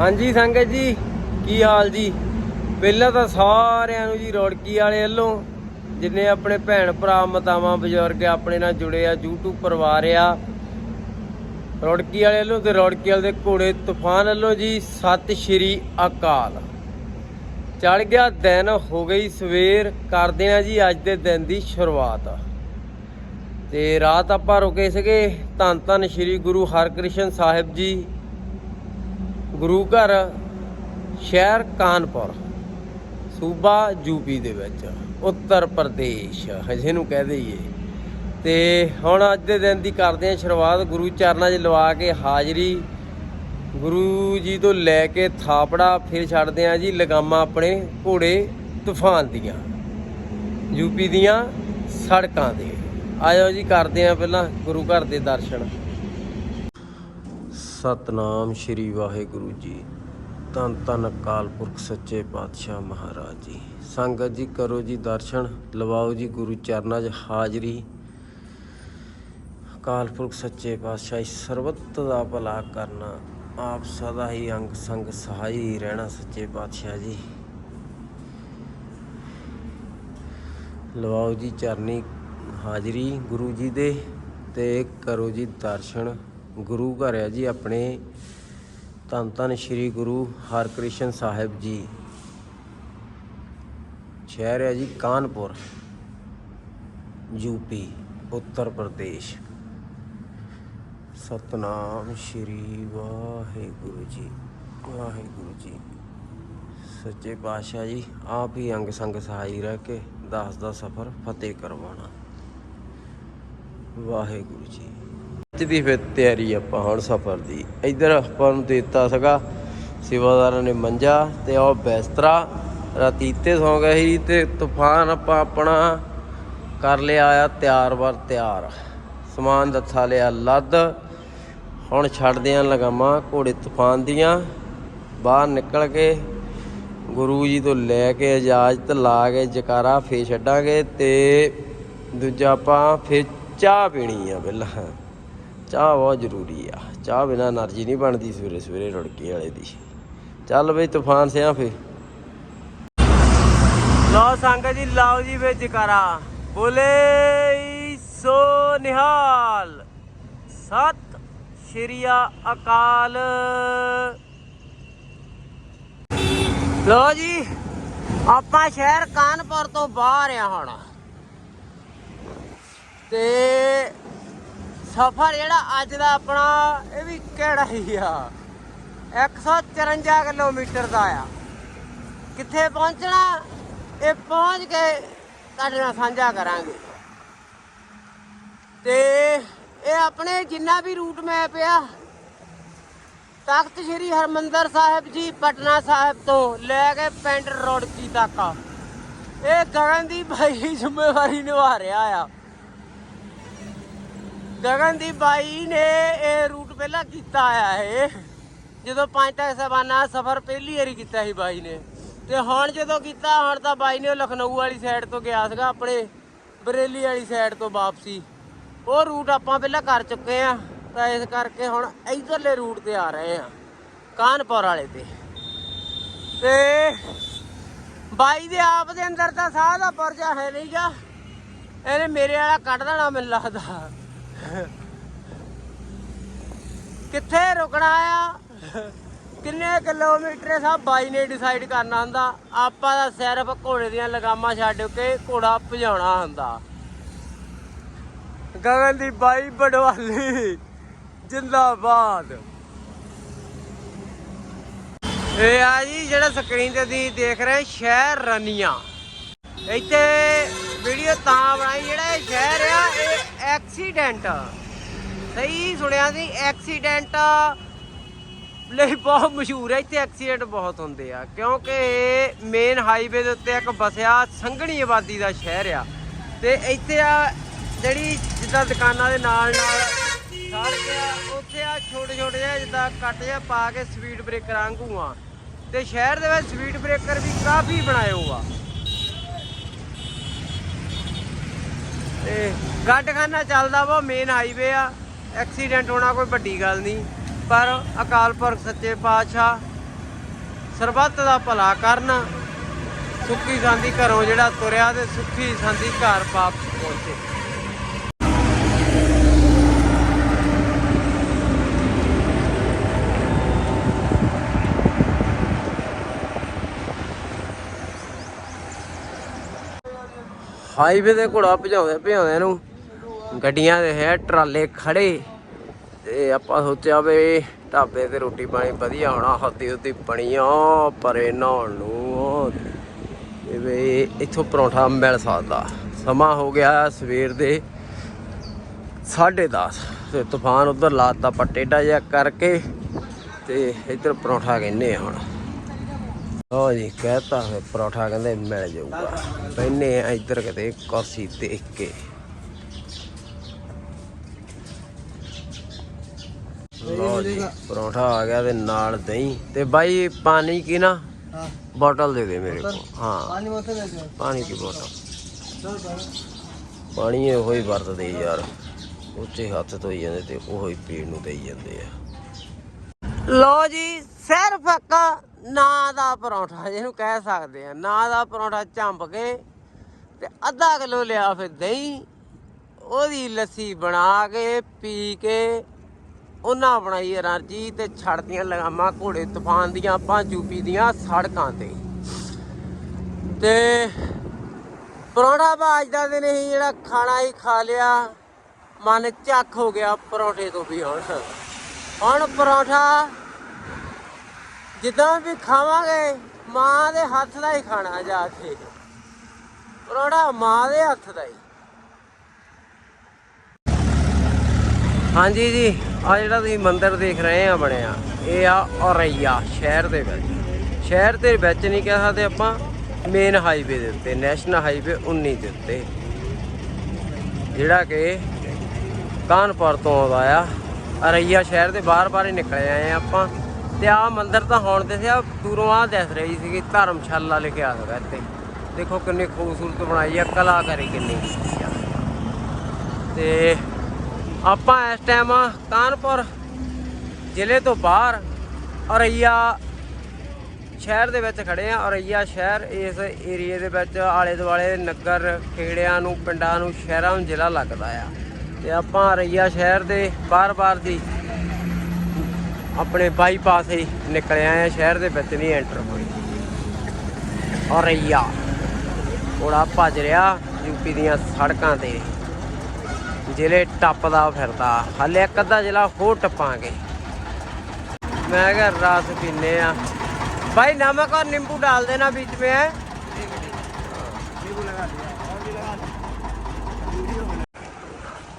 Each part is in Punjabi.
ਹਾਂਜੀ ਸੰਗਤ ਜੀ, ਕੀ ਹਾਲ ਜੀ? ਪਹਿਲਾਂ ਤਾਂ ਸਾਰਿਆਂ ਨੂੰ ਜੀ ਰੌੜਕੀ ਵਾਲੇ ਵੱਲੋਂ, ਜਿੰਨੇ ਆਪਣੇ ਭੈਣ ਭਰਾ, ਮਾਤਾਵਾਂ, ਬਜ਼ੁਰਗ ਆਪਣੇ ਨਾਲ ਜੁੜੇ ਆ, YouTube ਪਰਿਵਾਰ ਆ। ਰੌੜਕੀ ਵਾਲੇ ਵੱਲੋਂ ਤੇ ਰੌੜਕੀ ਵਾਲੇ ਦੇ ਘੋੜੇ ਤੂਫਾਨ ਵੱਲੋਂ ਜੀ, ਸਤਿ ਸ਼੍ਰੀ ਅਕਾਲ। ਚੜ ਗਿਆ ਦਿਨ, ਹੋ ਗਈ ਸਵੇਰ, ਕਰਦੇ ਆ ਜੀ ਅੱਜ ਦੇ ਦਿਨ ਦੀ ਸ਼ੁਰੂਆਤ। ਤੇ ਰਾਤ ਆਪਾਂ ਰੁਕੇ ਸੀਗੇ ਧੰਨ ਧੰਨ ਸ਼੍ਰੀ ਗੁਰੂ ਹਰਕ੍ਰਿਸ਼ਨ ਸਾਹਿਬ ਜੀ ਗੁਰੂ ਘਰ, ਸ਼ਹਿਰ ਕਾਨਪੁਰ, ਸੂਬਾ ਯੂਪੀ ਦੇ ਵਿੱਚ, ਉੱਤਰ ਪ੍ਰਦੇਸ਼, ਹਜੇ ਨੂੰ ਕਹਿ ਦਈਏ। ਤੇ ਹੁਣ ਅੱਜ ਦੇ ਦਿਨ ਦੀ ਕਰਦੇ ਹਾਂ ਸ਼ੁਰੂਆਤ, ਗੁਰੂ ਚਰਨਾਂ 'ਚ ਲਵਾ ਕੇ ਹਾਜ਼ਰੀ। ਗੁਰੂ ਜੀ ਤੋਂ ਲੈ ਕੇ ਥਾਪੜਾ, ਫਿਰ ਛੱਡਦੇ ਹਾਂ ਜੀ ਲਗਾਮਾਂ ਆਪਣੇ ਘੋੜੇ ਤੂਫਾਨ ਦੀਆਂ ਯੂਪੀ ਦੀਆਂ ਸੜਕਾਂ ਦੇ ਆਇਓ ਜੀ ਕਰਦੇ ਹਾਂ ਪਹਿਲਾਂ ਗੁਰੂ ਘਰ ਦੇ ਦਰਸ਼ਨ। ਸਤਨਾਮ ਸ਼੍ਰੀ ਵਾਹਿਗੁਰੂ ਜੀ। ਧੰਨ ਧੰਨ ਅਕਾਲ ਪੁਰਖ ਸੱਚੇ ਪਾਤਸ਼ਾਹ ਮਹਾਰਾਜ ਜੀ। ਸੰਗਤ ਜੀ, ਕਰੋ ਜੀ ਦਰਸ਼ਨ, ਲਵਾਓ ਜੀ ਗੁਰੂ ਚਰਨਾਂ 'ਚ ਹਾਜ਼ਰੀ। ਅਕਾਲ ਪੁਰਖ ਸੱਚੇ ਪਾਤਸ਼ਾਹ ਇਸ ਸਰਬੱਤ ਦਾ ਭਲਾ ਕਰਨਾ, ਆਪ ਸਦਾ ਹੀ ਅੰਗ ਸੰਗ ਸਹਾਈ ਰਹਿਣਾ ਸੱਚੇ ਪਾਤਸ਼ਾਹ ਜੀ। ਲਵਾਓ ਜੀ ਚਰਨੀ ਹਾਜ਼ਰੀ ਗੁਰੂ ਜੀ ਦੇ ਤੇ ਕਰੋ ਜੀ ਦਰਸ਼ਨ। ਗੁਰੂ ਘਰ ਹੈ ਜੀ ਆਪਣੇ। ਧੰਨ ਧੰਨ ਸ਼੍ਰੀ ਗੁਰੂ ਹਰਕ੍ਰਿਸ਼ਨ ਸਾਹਿਬ ਜੀ। ਸ਼ਹਿਰ ਹੈ ਜੀ ਕਾਨਪੁਰ ਯੂਪੀ ਉੱਤਰ ਪ੍ਰਦੇਸ਼। ਸਤਨਾਮ ਸ਼੍ਰੀ ਵਾਹਿਗੁਰੂ ਜੀ ਵਾਹਿਗੁਰੂ ਜੀ। ਸੱਚੇ ਪਾਤਸ਼ਾਹ ਜੀ, ਆਪ ਹੀ ਅੰਗ ਸੰਗ ਸਹਾਈ ਰਹਿ ਕੇ ਦਾਸ ਦਾ ਸਫਰ ਫਤਿਹ ਕਰਵਾਉਣਾ। ਵਾਹਿਗੁਰੂ ਜੀ। ਅੱਜ ਫਿਰ ਤਿਆਰੀ ਆਪਾਂ ਹੁਣ ਸਫਰ ਦੀ। ਇੱਧਰ ਆਪਾਂ ਨੂੰ ਦਿੱਤਾ ਸੀਗਾ, ਸੇਵਾਦਾਰਾਂ ਨੇ ਮੰਜਾ ਤੇ ਉਹ ਬਿਸਤਰਾ। ਰਾਤੀ ਤੇ ਸੌ ਗਏ ਸੀ ਤੇ ਤੂਫਾਨ ਆਪਾਂ ਆਪਣਾ ਕਰ ਲਿਆ ਆ ਤਿਆਰ ਵਰ ਤਿਆਰ। ਸਮਾਨ ਦੱਥਾ ਲਿਆ ਲੱਦ। ਹੁਣ ਛੱਡਦੇ ਆਂ ਲਗਾਮਾਂ ਘੋੜੇ ਤੂਫਾਨ ਦੀਆਂ। ਬਾਹਰ ਨਿਕਲ ਕੇ ਗੁਰੂ ਜੀ ਤੋਂ ਲੈ ਕੇ ਇਜਾਜ਼ਤ ਲਾ ਕੇ ਜਕਾਰਾ ਫੇ ਛੱਡਾਂਗੇ ਤੇ ਦੂਜਾ ਆਪਾਂ ਫੇ ਚਾਹ ਪੀਣੀ ਆ ਪਹਿਲਾਂ ਚਾਹ ਬਹੁਤ ਜ਼ਰੂਰੀ ਆ। ਚਾਹ ਬਿਨਾ એનર્ਜੀ ਨਹੀਂ ਬਣਦੀ ਸਵੇਰੇ ਸਵੇਰੇ ਰੜਕੇ ਵਾਲੇ ਦੀ। ਚੱਲ ਬਈ, ਤੂਫਾਨ ਸਿਆ ਫੇ। ਲਓ ਸੰਗਤ ਜੀ, ਲਾਓ ਜੀ ਵੇ ਜਕਾਰਾ ਬੋਲੇ ਸੋ ਨਿਹਾਲ। ਸਤ ਸ਼੍ਰੀ ਅਕਾਲ। ਲਓ ਜੀ, ਆਪਾਂ ਸ਼ਹਿਰ ਕਾਨਪੁਰ ਤੋਂ ਬਾਹਰ ਆ ਹੁਣ। ਤੇ ਸਫ਼ਰ ਜਿਹੜਾ ਅੱਜ ਦਾ ਆਪਣਾ, ਇਹ ਵੀ ਕਿਹੜਾ ਹੀ ਆ? 154 ਕਿਲੋਮੀਟਰ ਦਾ ਆ। ਕਿੱਥੇ ਪਹੁੰਚਣਾ? ਇਹ ਪਹੁੰਚ ਕੇ ਤੁਹਾਡੇ ਨਾਲ ਸਾਂਝਾ ਕਰਾਂਗੇ। ਤੇ ਇਹ ਆਪਣੇ ਜਿੰਨਾ ਵੀ ਰੂਟ ਮੈਪ ਆ, ਤਖਤ ਸ੍ਰੀ ਹਰਮੰਦਰ ਸਾਹਿਬ ਜੀ, ਪਟਨਾ ਸਾਹਿਬ ਤੋਂ ਲੈ ਕੇ ਪਿੰਡ ਰੋੜਕੀ ਤੱਕ। ਇਹ ਗਗਨਦੀਪ ਭਾਈ ਜ਼ਿੰਮੇਵਾਰੀ ਨਿਭਾ ਰਿਹਾ ਆ। ਗਗਨਦੀਪ ਭਾਈ ਨੇ ਇਹ ਰੂਟ ਪਹਿਲਾਂ ਕੀਤਾ ਆ ਇਹ। ਜਦੋਂ ਪੰਜ ਤੱਕ ਸਬਾਨਾ ਸਫ਼ਰ ਪਹਿਲੀ ਵਾਰੀ ਕੀਤਾ ਸੀ ਬਾਈ ਨੇ। ਤੇ ਹੁਣ ਜਦੋਂ ਕੀਤਾ, ਹੁਣ ਤਾਂ ਬਾਈ ਨੇ ਉਹ ਲਖਨਊ ਵਾਲੀ ਸਾਈਡ ਤੋਂ ਗਿਆ ਸੀਗਾ, ਆਪਣੇ ਬਰੇਲੀ ਵਾਲੀ ਸਾਈਡ ਤੋਂ ਵਾਪਸੀ। ਉਹ ਰੂਟ ਆਪਾਂ ਪਹਿਲਾਂ ਕਰ ਚੁੱਕੇ ਆ, ਤਾਂ ਇਸ ਕਰਕੇ ਹੁਣ ਇਧਰਲੇ ਰੂਟ ਤੇ ਆ ਰਹੇ ਆ, ਕਾਨਪੁਰ ਵਾਲੇ ਤੇ। ਤੇ ਬਾਈ ਦੇ ਆਪ ਦੇ ਅੰਦਰ ਤਾਂ ਸਾਹ ਦਾ ਪਰਜਾ ਹੈ ਨਹੀਂਗਾ ਇਹਨੇ ਮੇਰੇ ਵਾਲਾ ਕੱਢ ਦੇਣਾ ਮੈਨੂੰ ਲੱਗਦਾ। ਕਿੱਥੇ ਰੁਕਣਾ ਆ? ਕਿੰਨੇ ਕਿਲੋਮੀਟਰ ਸਭ ਬਾਈ ਨੇ ਡਿਸਾਈਡ ਕਰਨਾ ਹੁੰਦਾ। ਆਪਾਂ ਦਾ ਸਿਰਫ ਘੋੜੇ ਦੀਆਂ ਲਗਾਮਾਂ ਛੱਡ ਕੇ ਘੋੜਾ ਭਜਾਉਣਾ ਹੁੰਦਾ। ਗਗਨ ਦੀ ਬਾਈ ਬਡਵਾਲੀ, ਜਿੰਦਾਬਾਦ। ਇਹ ਆ ਜੀ, ਜਿਹੜਾ ਸਕਰੀਨ ਤੇ ਤੁਸੀਂ ਦੇਖ ਰਹੇ, ਸ਼ਹਿਰ ਰਨੀਆਂ। ਇੱਥੇ ਵੀਡੀਓ ਤਾਂ ਬਣਾਈ, ਜਿਹੜਾ ਇਹ ਸ਼ਹਿਰ ਆ, ਇਹ ਐਕਸੀਡੈਂਟ ਸਹੀ ਸੁਣਿਆ ਸੀ ਐਕਸੀਡੈਂਟ ਲਈ ਬਹੁਤ ਮਸ਼ਹੂਰ ਹੈ ਇੱਥੇ ਐਕਸੀਡੈਂਟ ਬਹੁਤ ਹੁੰਦੇ ਆ, ਕਿਉਂਕਿ ਮੇਨ ਹਾਈਵੇ ਦੇ ਉੱਤੇ ਇੱਕ ਬਸਿਆ ਸੰਘਣੀ ਆਬਾਦੀ ਦਾ ਸ਼ਹਿਰ ਆ। ਤੇ ਇੱਥੇ ਆ ਜਿਹੜੀ ਜਿੱਦਾਂ ਦੁਕਾਨਾਂ ਦੇ ਨਾਲ ਨਾਲ ਸੜਕ ਆ, ਉੱਥੇ ਆ ਛੋਟੇ ਛੋਟੇ ਜਿਹੇ ਜਿੱਦਾਂ ਕੱਟ ਜਿਹਾ ਪਾ ਕੇ ਸਪੀਡ ਬ੍ਰੇਕਰ ਵਾਂਗੂ ਆ। ਤੇ ਸ਼ਹਿਰ ਦੇ ਵਿੱਚ ਸਪੀਡ ਬ੍ਰੇਕਰ ਵੀ ਕਾਫੀ ਬਣਾਏ ਹੋ ਤੇ ਗੱਡਖਾਨਾ ਚੱਲਦਾ ਵਾ ਮੇਨ ਹਾਈਵੇ ਆ। ਐਕਸੀਡੈਂਟ ਹੋਣਾ ਕੋਈ ਵੱਡੀ ਗੱਲ ਨਹੀਂ। ਪਰ ਅਕਾਲ ਪੁਰਖ ਸੱਚੇ ਪਾਤਸ਼ਾਹ, ਸਰਬੱਤ ਦਾ ਭਲਾ ਕਰਨ। ਸੁੱਖੀ ਸਾਂਦੀ ਘਰੋਂ ਜਿਹੜਾ ਤੁਰਿਆ ਤੇ ਸੁੱਖੀ ਸਾਂਦੀ ਘਰ ਵਾਪਸ ਪਹੁੰਚੇ। ਹਾਈਵੇ ਤੇ ਘੋੜਾ ਭਜਾਉਂਦੇ ਭਜਾਉਂਦੇ ਨੂੰ ਗੱਡੀਆਂ ਦੇ ਹੈ, ਟਰਾਲੇ ਖੜੇ। ਤੇ ਆਪਾਂ ਸੋਚਿਆ ਵੀ ਢਾਬੇ ਤੇ ਰੋਟੀ ਪਾਣੀ ਵਧੀਆ ਹੋਣਾ ਹੱਦੀ ਹੁੱਦੀ ਬਣੀ ਆ ਪਰੇ ਨਹਾਉਣ ਨੂੰ ਵੀ ਇੱਥੋਂ ਪਰੌਂਠਾ ਮਿਲ ਸਕਦਾ। ਸਮਾਂ ਹੋ ਗਿਆ ਸਵੇਰ ਦੇ 10:30 ਤੇ ਤੂਫਾਨ ਉਧਰ ਲਾਤਾ ਪਟੇਡਾ ਜਿਹਾ ਕਰਕੇ ਤੇ ਇੱਧਰ ਪਰੌਂਠਾ ਕਹਿੰਦੇ ਆ ਹੁਣ। ਲੋ ਜੀ ਕਹਤਾ ਹੈ ਪਰੌਠਾ ਕਹਿੰਦੇ ਮਿਲ ਜਾਊਗਾ। ਪਹਿਨੇ ਆ ਇੱਧਰ ਕਿਤੇ ਕੁਰਸੀ ਦੇਖ ਕੇ। ਲੋ ਜੀ ਪਰੌਠਾ ਆ ਗਿਆ ਤੇ ਨਾਲ ਦਹੀਂ। ਤੇ ਬਾਈ ਪਾਣੀ ਕੀ ਨਾ? ਬੋਟਲ ਦੇ ਦੇ ਮੇਰੇ ਕੋ ਹਾਂ। ਪਾਣੀ ਦੀ ਬੋਟਲ। ਪਾਣੀ ਇਹ ਹੋਈ ਵਰਤਦੇ ਯਾਰ। ਉੱਚੇ ਹੱਥ ਧੋਈ ਜਾਂਦੇ ਤੇ ਉਹੀ ਪੀਣ ਨੂੰ ਦੇਈ ਜਾਂਦੇ ਆ। ਲੋ ਜੀ ਸਿਰ ਫੱਕਾ। ਨਾ ਦਾ ਪਰੌਂਠਾ ਜਿਹਨੂੰ ਕਹਿ ਸਕਦੇ ਆ, ਨਾ ਦਾ ਪਰੌਂਠਾ ਝੰਬ ਕੇ ਤੇ ਅੱਧਾ ਕਿਲੋ ਲਿਆ ਫਿਰ ਦਹੀਂ, ਉਹਦੀ ਲੱਸੀ ਬਣਾ ਕੇ, ਪੀ ਕੇ ਉਹਨਾਂ ਬਣਾਈ એનર્ਜੀ ਤੇ ਛੜਦੀਆਂ ਲਗਾਮਾਂ ਘੋੜੇ ਤੂਫਾਨ ਦੀਆਂ ਪਾਂਚੂਪੀ ਦੀਆਂ ਸੜਕਾਂ ਤੇ। ਤੇ ਪਰੌਂਠਾ ਬਾਜਦਾ ਦਿਨ ਹੀ ਜਿਹੜਾ ਖਾਣਾ ਹੀ ਖਾ ਲਿਆ, ਮਨ ਚੱਕ ਹੋ ਗਿਆ ਪਰੌਂਠੇ ਤੋਂ ਵੀ ਹੁਣ। ਹੁਣ ਪਰੌਂਠਾ ਜਿੱਦਾਂ ਵੀ ਖਾਵਾਂਗੇ, ਮਾਂ ਦੇ ਹੱਥ ਦਾ ਹੀ ਖਾਣਾ ਜਾ ਕੇ। ਪਰੌਂਠਾ ਮਾਂ ਦੇ ਹੱਥ ਦਾ ਹੀ। ਹਾਂਜੀ ਜੀ ਆ ਜਿਹੜਾ ਤੁਸੀਂ ਮੰਦਿਰ ਦੇਖ ਰਹੇ ਆ ਬਣਿਆ ਇਹ ਆ ਔਰਈਆ ਸ਼ਹਿਰ ਦੇ ਵਿੱਚ। ਸ਼ਹਿਰ ਦੇ ਵਿੱਚ ਨਹੀਂ ਕਹਿ ਸਕਦੇ ਆਪਾਂ ਮੇਨ ਹਾਈਵੇ ਦੇ ਉੱਤੇ ਨੈਸ਼ਨਲ ਹਾਈਵੇ 19 ਦੇ ਉੱਤੇ। ਜਿਹੜਾ ਕਿ ਕਾਨਪੁਰ ਤੋਂ ਆਉਂਦਾ ਆ। ਅਰਈਆ ਸ਼ਹਿਰ ਦੇ ਬਾਹਰ-ਬਾਹਰ ਹੀ ਨਿਕਲੇ ਆਏ ਆ ਆਪਾਂ। ਤੇ ਆ ਮੰਦਿਰ ਤਾਂ ਹੁਣ ਦਿਸਿਆ ਦੂਰੋਂ ਆ ਦਿਸ ਰਹੀ ਸੀਗੀ, ਧਰਮਸ਼ਾਲਾ ਲਿਖਿਆ ਹੋਇਆ ਇੱਥੇ। ਦੇਖੋ ਕਿੰਨੀ ਖੂਬਸੂਰਤ ਬਣਾਈ ਆ, ਕਲਾਕਾਰੀ ਕਿੰਨੀ ਆ। ਤੇ ਆਪਾਂ ਇਸ ਟਾਈਮ ਕਾਨਪੁਰ ਜ਼ਿਲ੍ਹੇ ਤੋਂ ਬਾਹਰ ਔਰਈਆ ਸ਼ਹਿਰ ਦੇ ਵਿੱਚ ਖੜੇ ਆ। ਔਰਈਆ ਸ਼ਹਿਰ, ਇਸ ਏਰੀਏ ਦੇ ਵਿੱਚ ਆਲੇ ਦੁਆਲੇ ਨਗਰ ਖੇੜਿਆਂ ਨੂੰ, ਪਿੰਡਾਂ ਨੂੰ, ਸ਼ਹਿਰਾਂ ਨੂੰ ਜ਼ਿਲ੍ਹਾ ਲੱਗਦਾ ਆ। ਤੇ ਆਪਾਂ ਔਰਈਆ ਸ਼ਹਿਰ ਦੇ ਬਾਰ-ਬਾਰ ਦੀ ਆਪਣੇ ਬਾਈਪਾਸ ਹੀ ਨਿਕਲ ਆਏ ਆ, ਸ਼ਹਿਰ ਦੇ ਵਿੱਚ ਨਹੀਂ ਐਂਟਰ ਹੋਈ। ਔਰ ਯਾ ਕੋੜਾ ਭੱਜ ਰਿਹਾ ਯੂਪੀ ਦੀਆਂ ਸੜਕਾਂ ਤੇ। ਜ਼ਿਲ੍ਹੇ ਟੱਪਦਾ ਫਿਰਦਾ, ਹਲੇ ਇੱਕ ਅੱਧਾ ਜ਼ਿਲ੍ਹਾ ਹੋਰ ਟੱਪਾਂਗੇ। ਮੈਂ ਕਿਹਾ ਰਸ ਪੀਨੇ ਆ। ਭਾਈ ਨਮਕ ਔਰ ਨਿੰਬੂ ਡਾਲ ਦੇਣਾ ਵਿੱਚ ਵਿੱਚ ਨੀਂਬੂ ਲਗਾ ਦਿਆ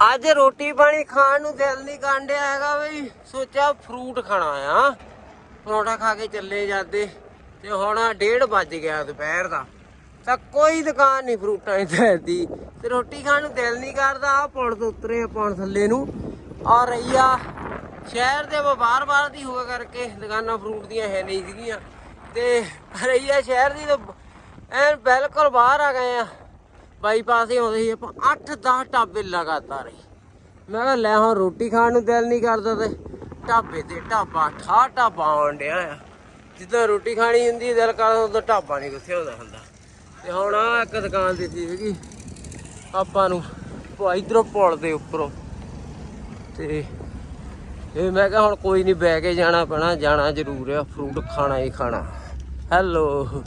ਅੱਜ ਰੋਟੀ ਪਾਣੀ ਖਾਣ ਨੂੰ ਦਿਲ ਨਹੀਂ ਕਾਂਡਿਆ ਹੈਗਾ ਬਈ। ਸੋਚਿਆ ਫਰੂਟ ਖਾਣਾ ਆ। ਪਰੌਂਠਾ ਖਾ ਕੇ ਚੱਲੇ ਜਾਂਦੇ। ਤੇ ਹੁਣ 1:30 ਵੱਜ ਗਿਆ ਦੁਪਹਿਰ ਦਾ। ਤਾਂ ਕੋਈ ਦੁਕਾਨ ਨਹੀਂ ਫਰੂਟਾਂ ਦੀ ਦੀ ਤੇ ਰੋਟੀ ਖਾਣ ਨੂੰ ਦਿਲ ਨਹੀਂ ਕਰਦਾ। ਆ ਪੁਲ ਤੋਂ ਉਤਰੇ ਆਪਾਂ ਥੱਲੇ ਨੂੰ। ਆ ਰਈਆ ਸ਼ਹਿਰ ਦੇ ਬਾਹਰ-ਬਾਹਰ ਦੀ ਹੋਇਆ ਕਰਕੇ ਦੁਕਾਨਾਂ ਫਰੂਟ ਦੀਆਂ ਹੈ ਨਹੀਂ ਸੀਗੀਆਂ। ਤੇ ਰਈਆ ਸ਼ਹਿਰ ਦੀ ਤਾਂ ਐਨ ਬਿਲਕੁਲ ਬਾਹਰ ਆ ਗਏ ਆ। ਬਾਈਪਾਸ ਹੀ ਆਉਂਦੇ ਸੀ। ਆਪਾਂ 8-10 ਢਾਬੇ ਲਗਾਤਾਰ ਹੀ। ਮੈਂ ਕਿਹਾ, ਲੈ ਹੁਣ ਰੋਟੀ ਖਾਣ ਨੂੰ ਦਿਲ ਨਹੀਂ ਕਰਦਾ ਤੇ ਢਾਬੇ ਤੇ ਢਾਬਾ ਠਾ ਢਾਬਾ ਆਉਣ ਡਿਆ ਆ। ਜਿੱਦਾਂ ਰੋਟੀ ਖਾਣੀ ਹੁੰਦੀ, ਦਿਲ ਕਰਦਾ ਉਦੋਂ ਢਾਬਾ ਨਹੀਂ ਕਿੱਥੇ ਹੁੰਦਾ ਹੁੰਦਾ। ਤੇ ਹੁਣ ਆ ਇੱਕ ਦੁਕਾਨ ਦਿੱਤੀ ਸੀਗੀ। ਆਪਾਂ ਨੂੰ ਉਹ ਇਧਰੋਂ ਪੁਲ ਦੇ ਉੱਪਰੋਂ। ਤੇ ਇਹ ਮੈਂ ਕਿਹਾ, ਹੁਣ ਕੋਈ ਨਹੀਂ ਬਹਿ ਕੇ ਜਾਣਾ ਪੈਣਾ, ਜਾਣਾ ਜ਼ਰੂਰ ਆ, ਫਰੂਟ ਖਾਣਾ ਹੀ ਖਾਣਾ। ਹੈਲੋ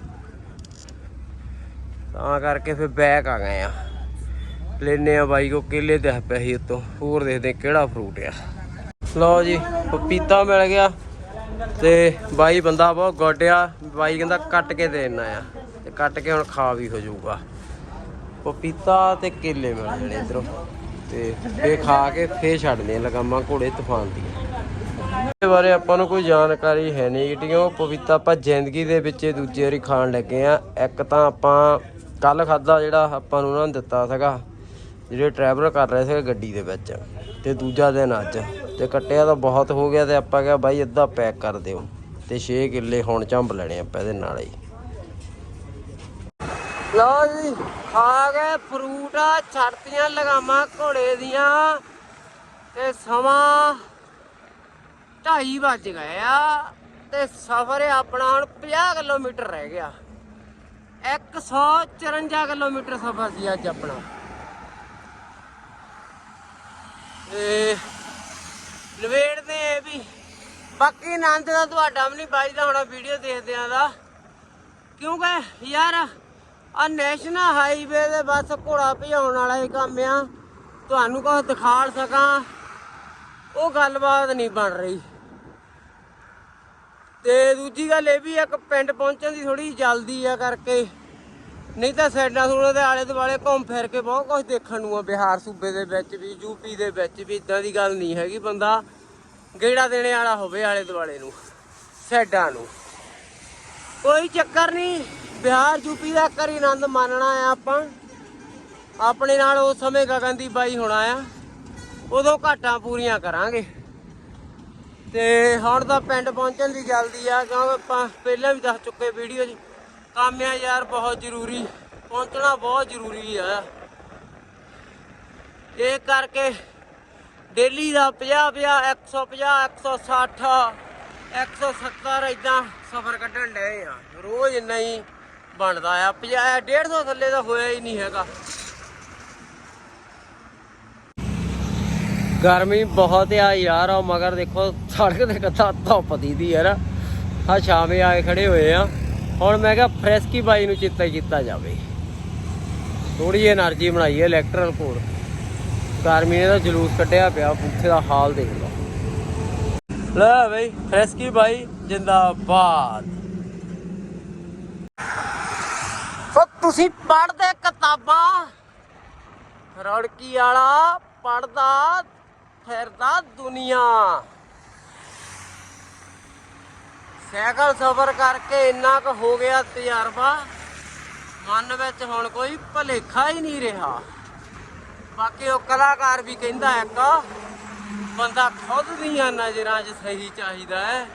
ਤਾਂ ਕਰਕੇ ਫਿਰ ਬੈਕ ਆ ਗਏ ਆ। ਲੈਨੇ ਆ ਬਾਈ ਕੋ ਕੇਲੇ ਦੇ ਪਏ ਸੀ ਉਤੋਂ। ਹੋਰ ਦੇਖਦੇ ਕਿਹੜਾ ਫਰੂਟ ਆ। ਲਓ ਜੀ ਪਪੀਤਾ ਮਿਲ ਗਿਆ। ਤੇ ਬਾਈ ਬੰਦਾ ਬਹੁਤ ਗੋਡਿਆ ਬਾਈ ਕਹਿੰਦਾ ਕੱਟ ਕੇ ਦੇਣਾ ਆ। ਤੇ ਕੱਟ ਕੇ ਹੁਣ ਖਾ ਵੀ ਹੋ ਜਾਊਗਾ ਪਪੀਤਾ ਤੇ ਕੇਲੇ ਮਿਲ ਜਾਣੇ ਇਧਰੋਂ। ਤੇ ਇਹ ਖਾ ਕੇ ਫੇ ਛੱਡਦੇ ਲਗਾਮਾਂ ਘੋੜੇ ਤੂਫਾਨ ਦੀਆਂ। ਇਹਦੇ ਬਾਰੇ ਆਪਾਂ ਨੂੰ ਕੋਈ ਜਾਣਕਾਰੀ ਹੈ ਨਹੀਂ ਕਿਉਂਕਿ ਪਪੀਤਾ ਆਪਾਂ ਜ਼ਿੰਦਗੀ ਦੇ ਵਿੱਚ ਦੂਜੀ ਵਾਰੀ ਖਾਣ ਲੱਗੇ ਆ। ਇੱਕ ਤਾਂ ਆਪਾਂ ਕੱਲ ਖਾਦਾ ਜਿਹੜਾ ਆਪਾਂ ਨੂੰ ਉਹਨਾਂ ਨੇ ਦਿੱਤਾ ਸੀਗਾ, ਜਿਹੜੇ ਟਰੈਵਲ ਕਰ ਰਹੇ ਸੀਗੇ ਗੱਡੀ ਦੇ ਵਿੱਚ, ਤੇ ਦੂਜਾ ਦਿਨ ਅੱਜ, ਤੇ ਕੱਟਿਆ ਤਾਂ ਬਹੁਤ ਹੋ ਗਿਆ ਤੇ ਆਪਾਂ ਕਿਹਾ ਬਾਈ ਅੱਧਾ ਪੈਕ ਕਰ ਦਿਓ, ਤੇ 6 ਕਿੱਲੇ ਹੁਣ ਝੰਬ ਲੈਣੇ ਆਪਾਂ ਇਹਦੇ ਨਾਲ ਹੀ। ਲਓ ਜੀ ਖਾ ਗਏ ਫਰੂਟ ਆ, ਛੜਤੀਆਂ ਲਗਾਮਾਂ ਘੋੜੇ ਦੀਆਂ, ਤੇ ਸਮਾਂ ਢਾਈ ਵੱਜ ਗਏ ਆ, ਤੇ ਸਫ਼ਰ ਆਪਣਾ ਹੁਣ 50 ਕਿਲੋਮੀਟਰ ਰਹਿ ਗਿਆ। 154 ਕਿਲੋਮੀਟਰ ਸਫ਼ਰ ਸੀ ਅੱਜ ਆਪਣਾ। ਤੇ ਨਵੇੜਦੇ ਇਹ ਵੀ। ਬਾਕੀ ਆਨੰਦ ਦਾ ਤੁਹਾਡਾ ਵੀ ਨਹੀਂ ਬਾਜਦਾ ਹੋਣਾ ਵੀਡੀਓ ਦੇਖਦਿਆਂ ਦਾ। ਕਿਉਂਕਿ ਯਾਰ ਆ ਨੈਸ਼ਨਲ ਹਾਈਵੇ ਦੇ ਬਸ ਘੋੜਾ ਭਜਾਉਣ ਵਾਲਾ ਹੀ ਕੰਮ ਆ। ਤੁਹਾਨੂੰ ਕੁਝ ਦਿਖਾ ਸਕਾਂ। ਉਹ ਗੱਲਬਾਤ ਨਹੀਂ ਬਣ ਰਹੀ। ਤੇ ਦੂਜੀ ਗੱਲ ਇਹ ਵੀ ਇੱਕ ਪਿੰਡ ਪਹੁੰਚਣ ਦੀ ਥੋੜੀ ਜਲਦੀ ਆ ਕਰਕੇ। ਨਹੀਂ ਤਾਂ ਸਾਈਡਾਂ ਸੂਲਾਂ ਦੇ ਆਲੇ ਦੁਆਲੇ ਘੁੰਮ ਫਿਰ ਕੇ ਬਹੁਤ ਕੁਝ ਦੇਖਣ ਨੂੰ ਆ, ਬਿਹਾਰ ਸੂਬੇ ਦੇ ਵਿੱਚ ਵੀ ਯੂਪੀ ਦੇ ਵਿੱਚ ਵੀ, ਇਦਾਂ ਦੀ ਗੱਲ ਨਹੀਂ ਹੈਗੀ ਬੰਦਾ। ਗੇੜਾ ਦੇਣੇ ਵਾਲਾ ਹੋਵੇ ਆਲੇ ਦੁਆਲੇ ਨੂੰ ਸਾਈਡਾਂ ਨੂੰ। ਕੋਈ ਚੱਕਰ ਨਹੀਂ, ਬਿਹਾਰ ਯੂਪੀ ਦਾ ਕਰੀ ਆਨੰਦ ਮਾਨਣਾ ਆ ਆਪਾਂ। ਆਪਣੇ ਨਾਲ ਉਸ ਸਮੇਂ ਗਗਨ ਦੀ ਬਾਈ ਹੋਣਾ ਆ, ਉਦੋਂ ਘਾਟਾਂ ਪੂਰੀਆਂ ਕਰਾਂਗੇ। ਤੇ ਹੁਣ ਤਾਂ ਪਿੰਡ ਪਹੁੰਚਣ ਦੀ ਜਲਦੀ ਆ ਕਿਉਂਕਿ ਆਪਾਂ ਪਹਿਲਾਂ ਵੀ ਦੱਸ ਚੁੱਕੇ ਵੀਡੀਓ 'ਚ। ਕੰਮ ਆ ਯਾਰ, ਬਹੁਤ ਜ਼ਰੂਰੀ। ਪਹੁੰਚਣਾ ਬਹੁਤ ਜ਼ਰੂਰੀ ਆ। ਇਹ ਕਰਕੇ ਡੇਲੀ ਦਾ 50 50 150 160 170 ਇਦਾਂ ਸਫ਼ਰ ਕੱਢਣ ਡਏ ਆ। ਰੋਜ਼ ਇੰਨਾ ਹੀ ਬਣਦਾ ਆ। 50 150 ਥੱਲੇ ਦਾ ਹੋਇਆ ਹੀ ਨਹੀਂ ਹੈਗਾ। ਗਰਮੀ ਬਹੁਤ ਆ ਯਾਰ ਆ ਮਗਰ ਦੇਖੋ, ਸੜਕ ਤੇ ਕੱਥਾ ਧੁੱਪ ਦੀ ਯਾਰ। ਆ ਸ਼ਾਮੇ ਆਏ ਖੜੇ ਹੋਏ ਆ। ਹੁਣ ਮੈਂ ਕਿਹਾ ਫਰੈਸਕੀ ਬਾਈ ਨੂੰ ਚਿੱਤਾ ਕੀਤਾ ਜਾਵੇ। ਥੋੜੀ એનર્ਜੀ ਬਣਾਈ ਹੈ ਇਲੈਕਟਰਲ ਕੋਡ ਗਰਮੀ ਨੇ ਤਾਂ ਜਲੂਸ ਕੱਢਿਆ ਪਿਆ ਉੱਥੇ ਦਾ ਹਾਲ ਦੇਖ ਲਓ। ਲੈ ਬਈ, ਫਰੈਸਕੀ ਬਾਈ, ਜਿੰਦਾਬਾਦ। ਸੋ ਤੁਸੀਂ ਪੜਦੇ ਕਿਤਾਬਾਂ? ਰੜਕੀ ਵਾਲਾ ਪੜਦਾ ਫਿਰਦਾ ਦੁਨੀਆ। ਸਾਈਕਲ ਸਫ਼ਰ ਕਰਕੇ ਇੰਨਾ ਕੁ ਹੋ ਗਿਆ ਤਜਰਬਾ, ਮਨ ਵਿੱਚ ਹੁਣ ਕੋਈ ਭਲੇਖਾ ਹੀ ਨਹੀਂ ਰਿਹਾ। ਬਾਕੀ ਉਹ ਕਲਾਕਾਰ ਵੀ ਕਹਿੰਦਾ ਇੱਕ, ਬੰਦਾ ਖੁਦ ਦੀਆਂ ਨਜ਼ਰਾਂ 'ਚ ਸਹੀ ਚਾਹੀਦਾ ਹੈ।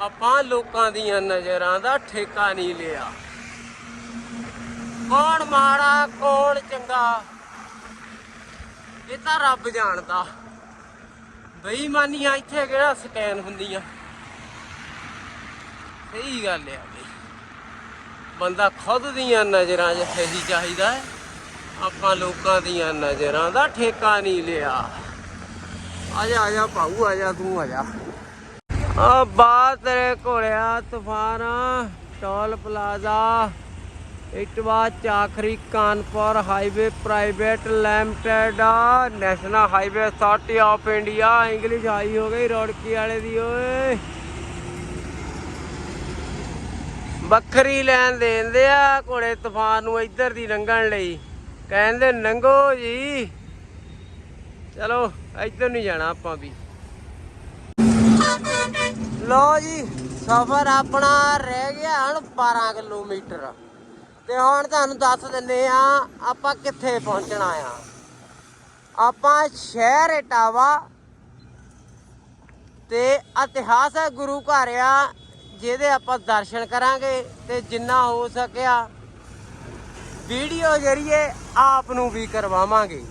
ਆਪਾਂ ਲੋਕਾਂ ਦੀਆਂ ਨਜ਼ਰਾਂ ਦਾ ਠੇਕਾ ਨਹੀਂ ਲਿਆ। ਕੌਣ ਮਾੜਾ, ਕੌਣ ਚੰਗਾ, ਇਹ ਤਾਂ ਰੱਬ ਜਾਣਦਾ। ਬੇਈਮਾਨੀਆਂ ਇੱਥੇ ਕਿਹੜਾ ਸਕੈਨ ਹੁੰਦੀਆਂ? ਸਹੀ ਗੱਲ ਹੈ ਬਈ। ਬੰਦਾ ਖੁਦ ਦੀਆਂ ਨਜ਼ਰਾਂ 'ਚ ਸਹੀ ਚਾਹੀਦਾ ਹੈ। ਆਪਾਂ ਲੋਕਾਂ ਦੀਆਂ ਨਜ਼ਰਾਂ ਦਾ ਠੇਕਾ ਨਹੀਂ ਲਿਆ। ਆ ਜਾ ਆ ਜਾ ਭਾਊ, ਆ ਜਾ, ਤੂੰ ਆ ਜਾ। ਆ ਬਾਤ ਤੇਰੇ ਘੋੜਿਆ, ਤੂਫਾਨ toll plaza. Etawah Chakeri Kanpur highway private limited national highway authority of India. English high ਹੋ ਗਈ, ਰੋੜਕੀ ਵਾਲੇ ਦੀ, ਓਏ। ਬੱਕਰੀ ਲੈਣ ਦੇਂਦੇ ਆ ਘੋੜੇ ਤੂਫਾਨ ਨੂੰ ਇੱਧਰ ਦੀ ਲੰਘਣ ਲਈ। ਕਹਿੰਦੇ, ਨੰਗੋ ਜੀ, ਚਲੋ, ਇੱਧਰ ਨਹੀਂ ਜਾਣਾ ਆਪਾਂ ਵੀ। ਲੋ ਜੀ, ਸਫ਼ਰ ਆਪਣਾ ਰਹਿ ਗਿਆ ਹੁਣ 12 ਕਿਲੋਮੀਟਰ। ਤੇ ਹੁਣ ਤੁਹਾਨੂੰ ਦੱਸ ਦਿੰਨੇ ਆ ਆਪਾਂ ਕਿੱਥੇ ਪਹੁੰਚਣਾ ਆ। ਆਪਾਂ ਸ਼ਹਿਰ ਇਟਾਵਾ ਤੇ ਇਤਿਹਾਸਕ ਗੁਰੂ ਘਰ ਆ, ਜਿਹਦੇ ਆਪਾਂ ਦਰਸ਼ਨ ਕਰਾਂਗੇ ਤੇ ਜਿੰਨਾ ਹੋ ਸਕਿਆ, ਵੀਡੀਓ ਜਰੀਏ ਆਪ ਨੂੰ ਵੀ ਕਰਵਾਵਾਂਗੇ।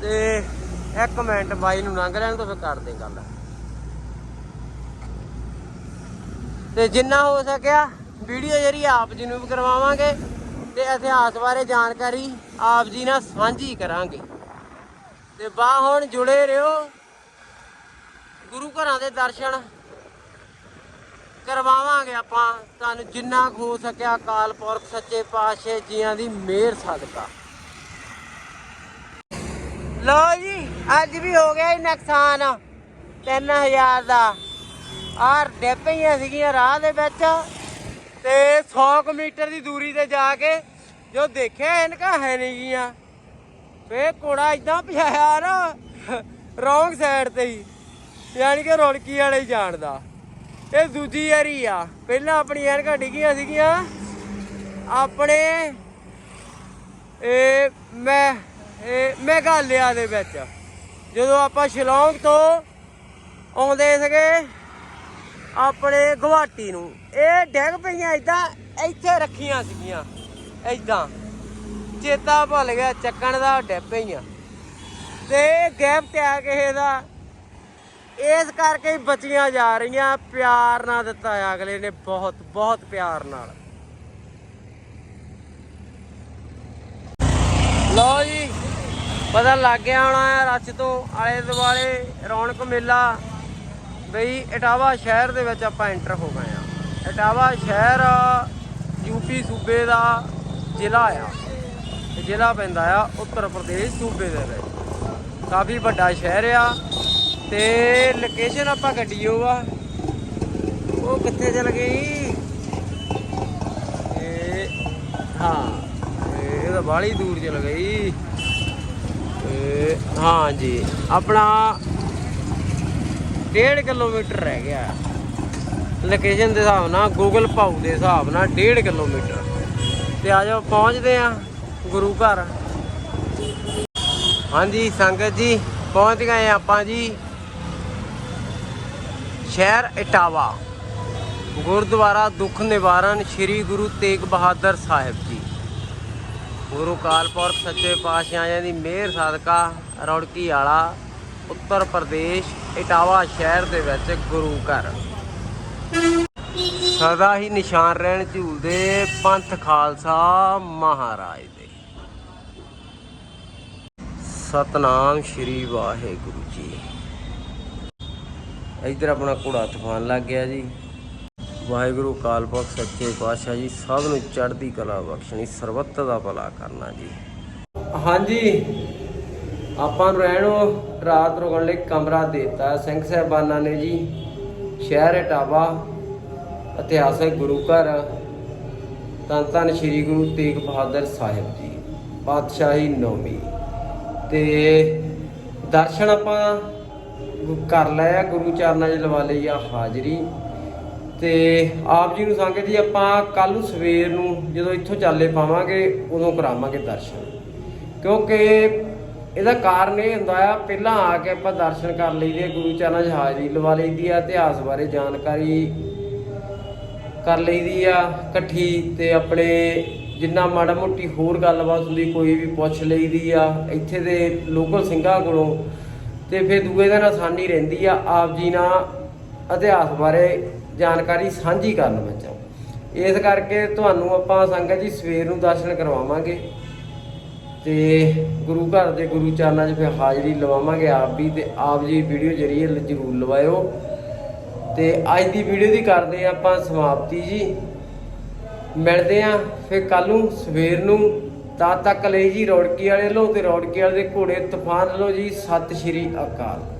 ਤੇ ਇੱਕ ਮਿੰਟ ਬਾਈ ਨੂੰ ਲੰਘ ਲੈਣ ਤੋਂ ਫਿਰ ਕਰਦੇ ਗੱਲ। ਤੇ ਜਿੰਨਾ ਹੋ ਸਕਿਆ ਵੀਡੀਓ ਜਿਹੜੀ ਆਪ ਜੀ ਨੂੰ ਵੀ ਕਰਵਾਵਾਂਗੇ ਤੇ ਇਤਿਹਾਸ ਬਾਰੇ ਜਾਣਕਾਰੀ ਆਪ ਜੀ ਨਾਲ ਸਾਂਝੀ ਕਰਾਂਗੇ। ਤੇ ਬਾ ਹੁਣ ਜੁੜੇ ਰਹੋ। ਗੁਰੂ ਘਰਾਂ ਦੇ ਦਰਸ਼ਨ ਕਰਵਾਵਾਂਗੇ ਆਪਾਂ। ਤੁਹਾਨੂੰ ਜਿੰਨਾ ਕੁ ਹੋ ਸਕਿਆ ਅਕਾਲ ਪੁਰਖ, ਸੱਚੇ ਪਾਤਸ਼ਾਹ ਜੀਆਂ ਦੀ ਮਿਹਰ ਸਦਕਾ। ਲਓ ਜੀ, ਅੱਜ ਵੀ ਹੋ ਗਿਆ ਹੀ ਨੁਕਸਾਨ। 3000 ਦਾ। ਆਹ ਡੇਪੀਆਂ ਸੀਗੀਆਂ ਰਾਹ ਦੇ ਵਿੱਚ। ਤੇ 100 ਕੁ ਮੀਟਰ ਦੀ ਦੂਰੀ ਤੇ ਜਾ ਕੇ ਜੋ ਦੇਖਿਆ ਇਨਕਾ ਹੈ ਨਹੀਂ ਗੀਆਂ। ਫੇ ਕੋੜਾ ਇਦਾਂ ਭਜਾਇਆ ਨਾ, ਰੋਂਗ ਸਾਈਡ ਤੇ ਹੀ, ਯਾਨੀ ਕਿ ਰੋੜਕੀ ਵਾਲੇ ਹੀ ਜਾਣਦਾ ਇਹ ਦੂਜੀ ਵਾਰੀ ਆ, ਪਹਿਲਾਂ ਆਪਣੀ ਐਨਕਾਂ ਡਿੱਗੀਆਂ ਸੀਗੀਆਂ। ਆਪਣੇ ਇਹ ਮੈਂ ਇਹ ਮੇਘਾਲਿਆ ਦੇ ਵਿੱਚ। ਜਦੋਂ ਆਪਾਂ ਸ਼ਿਲੌਂਗ ਤੋਂ ਆਉਂਦੇ ਸੀਗੇ ਆਪਣੇ ਗੁਹਾਟੀ ਨੂੰ। ਇਹ ਡਿੱਗ ਪਈਆਂ ਇਦਾਂ ਇੱਥੇ ਰੱਖੀਆਂ ਸੀਗੀਆਂ। ਇਦਾਂ ਚੇਤਾ ਭੁੱਲ ਗਿਆ, ਚੱਕਣ ਦਾ ਡਿੱਗ ਪਈਆਂ। ਤੇ ਗੈਪ ਤੇ ਆ ਇਸ ਕਰਕੇ ਬਚੀਆਂ ਜਾ ਰਹੀਆਂ। ਪਿਆਰ ਨਾਲ ਦਿੱਤਾ ਅਗਲੇ ਨੇ ਬਹੁਤ ਬਹੁਤ ਪਿਆਰ ਨਾਲ। ਲਓ ਜੀ, ਪਤਾ ਲੱਗ ਗਿਆ ਹੋਣਾ ਹੈ ਰੱਛ ਤੋਂ ਆਲੇ ਦੁਆਲੇ ਰੌਣਕ ਮੇਲਾ। ਬਈ ਇਟਾਵਾ ਸ਼ਹਿਰ ਦੇ ਵਿੱਚ ਆਪਾਂ ਐਂਟਰ ਹੋ ਗਏ ਆ ਇਟਾਵਾ ਸ਼ਹਿਰ ਯੂਪੀ ਸੂਬੇ ਦਾ ਜ਼ਿਲ੍ਹਾ ਆ। ਇਹ ਜ਼ਿਲ੍ਹਾ ਪੈਂਦਾ ਆ ਉੱਤਰ ਪ੍ਰਦੇਸ਼ ਸੂਬੇ ਦੇ ਵਿੱਚ। ਕਾਫੀ ਵੱਡਾ ਸ਼ਹਿਰ ਆ। ਤੇ ਲੋਕੇਸ਼ਨ ਆਪਾਂ ਗੱਡੀਓ ਆ। ਉਹ ਕਿੱਥੇ ਚਲ ਗਈ? ਇਹ, ਹਾਂ, ਇਹ ਤਾਂ ਬਾਹਲੀ ਦੂਰ ਚਲ ਗਈ। ਤੇ, ਹਾਂ ਜੀ, ਆਪਣਾ 1.5 ਕਿਲੋਮੀਟਰ ਰਹਿ ਗਿਆ। ਲੋਕੇਸ਼ਨ ਦੇ ਹਿਸਾਬ ਨਾਲ ਗੂਗਲ ਭਾਊ ਦੇ ਹਿਸਾਬ ਨਾਲ 1.5 ਕਿਲੋਮੀਟਰ। ਤੇ ਆ ਜਾਓ, ਪਹੁੰਚਦੇ ਆ ਗੁਰੂ ਘਰ। ਹਾਂਜੀ, ਸੰਗਤ ਜੀ, ਪਹੁੰਚ ਗਏ ਆਪਾਂ ਜੀ। ਸ਼ਹਿਰ ਇਟਾਵਾ। ਗੁਰਦੁਆਰਾ ਦੁੱਖ ਨਿਵਾਰਨ ਸ੍ਰੀ ਗੁਰੂ ਤੇਗ ਬਹਾਦਰ ਸਾਹਿਬ ਜੀ। ਗੁਰੂ ਕਾਲਪੁਰਖ ਸੱਚੇ ਪਾਤਸ਼ਾਹਾਂ ਦੀ ਮਿਹਰ ਸਦਕਾ ਰੌੜਕੀ ਵਾਲਾ ਉੱਤਰ ਪ੍ਰਦੇਸ਼, ਇਟਾਵਾ ਸ਼ਹਿਰ ਦੇ ਵਿੱਚ ਗੁਰੂ ਘਰ। ਸਦਾ ਹੀ ਨਿਸ਼ਾਨ ਰਹਿਣ ਝੂਲਦੇ ਪੰਥ ਖਾਲਸਾ ਮਹਾਰਾਜ ਦੇ। ਸਤਨਾਮ ਸ਼੍ਰੀ ਵਾਹਿਗੁਰੂ ਜੀ। ਇੱਧਰ ਆਪਣਾ ਘੋੜਾ ਤੂਫਾਨ ਲੱਗ ਗਿਆ ਜੀ। ਵਾਹਿਗੁਰੂ ਕਾਲ ਕਾਲਪੁਰਖ ਸੱਚੇ ਪਾਤਸ਼ਾਹ ਜੀ, ਸਭ ਨੂੰ ਚੜ੍ਹਦੀ ਕਲਾ ਬਖਸ਼ਣੀ, ਸਰਬੱਤ ਦਾ ਭਲਾ ਕਰਨਾ ਜੀ। ਹਾਂਜੀ। ਆਪਾਂ ਨੂੰ ਰਹਿਣ ਨੂੰ ਰਾਤ ਰੁਕਣ ਲਈ ਕਮਰਾ ਦਿੱਤਾ। ਸਿੰਘ ਸਾਹਿਬਾਨਾਂ ਨੇ ਜੀ, ਸ਼ਹਿਰ ਇਟਾਵਾ ਇਤਿਹਾਸਕ ਗੁਰੂ ਘਰ। ਧੰਨ ਧੰਨ ਸ੍ਰੀ ਗੁਰੂ ਤੇਗ ਬਹਾਦਰ ਸਾਹਿਬ ਜੀ ਪਾਤਸ਼ਾਹੀ ਨੌਵੀਂ ਤੇ ਦਰਸ਼ਨ ਆਪਾਂ ਗੁ- ਕਰ ਲਿਆ ਗੁਰੂ ਚਰਨਾਂ 'ਚ ਲਵਾ ਲਈ ਆ ਹਾਜ਼ਰੀ। ਤੇ ਆਪ ਜੀ ਨੂੰ ਸੰਗਤ ਜੀ, ਆਪਾਂ ਕੱਲ ਨੂੰ ਸਵੇਰ ਨੂੰ ਜਦੋਂ ਇੱਥੋਂ ਚਾਲੇ ਪਾਵਾਂਗੇ, ਉਦੋਂ ਕਰਾਵਾਂਗੇ ਦਰਸ਼ਨ। ਕਿਉਂਕਿ ਇਹਦਾ ਕਾਰਨ ਇਹ ਹੁੰਦਾ ਆ ਪਹਿਲਾਂ ਆ ਕੇ ਆਪਾਂ ਦਰਸ਼ਨ ਕਰ ਲਈਦੇ ਆ, ਗੁਰੂ ਚਰਨਾਂ 'ਚ ਹਾਜ਼ਰੀ ਲਵਾ ਲਈਦੀ ਆ ਇਤਿਹਾਸ ਬਾਰੇ ਜਾਣਕਾਰੀ ਕਰ ਲਈਦੀ ਆ ਇਕੱਠੀ ਤੇ ਆਪਣੇ ਜਿੰਨਾ ਮਾੜਾ ਮੋਟੀ ਹੋਰ ਗੱਲਬਾਤ ਹੁੰਦੀ ਕੋਈ ਵੀ ਪੁੱਛ ਲਈਦੀ ਆ ਇੱਥੇ ਦੇ ਲੋਕਲ ਸਿੰਘਾਂ ਕੋਲੋਂ। ਤੇ ਫਿਰ ਦੂਏ ਦਿਨ ਆਸਾਨੀ ਰਹਿੰਦੀ ਆ ਆਪ ਜੀ ਨਾਲ ਇਤਿਹਾਸ ਬਾਰੇ ਜਾਣਕਾਰੀ ਸਾਂਝੀ ਕਰਨ ਵਿੱਚ। ਇਸ ਕਰਕੇ ਤੁਹਾਨੂੰ ਆਪਾਂ ਸੰਗਤ ਜੀ ਸਵੇਰ ਨੂੰ ਦਰਸ਼ਨ ਕਰਵਾਵਾਂਗੇ। ਤੇ ਗੁਰੂ ਘਰ ਦੇ ਗੁਰੂ ਚਰਨਾਂ 'ਚ ਫਿਰ ਹਾਜ਼ਰੀ ਲਵਾਵਾਂਗੇ ਆਪ ਵੀ ਤੇ ਆਪ ਜੀ ਵੀਡੀਓ ਜਰੀਏ ਜ਼ਰੂਰ ਲਵਾਇਓ। ਤੇ ਅੱਜ ਦੀ ਵੀਡੀਓ ਦੀ ਕਰਦੇ ਹਾਂ ਆਪਾਂ ਸਮਾਪਤੀ ਜੀ। ਮਿਲਦੇ ਆਂ ਫਿਰ ਕੱਲ ਨੂੰ, ਸਵੇਰ ਨੂੰ। ਤਦ ਤੱਕ ਲਈ ਜੀ ਰੌੜਕੀ ਵਾਲੇ ਲੋ ਤੇ ਰੌੜਕੀ ਵਾਲੇ ਦੇ ਘੋੜੇ ਤੂਫਾਨ ਲੋ ਜੀ। ਸਤਿ ਸ਼੍ਰੀ ਅਕਾਲ।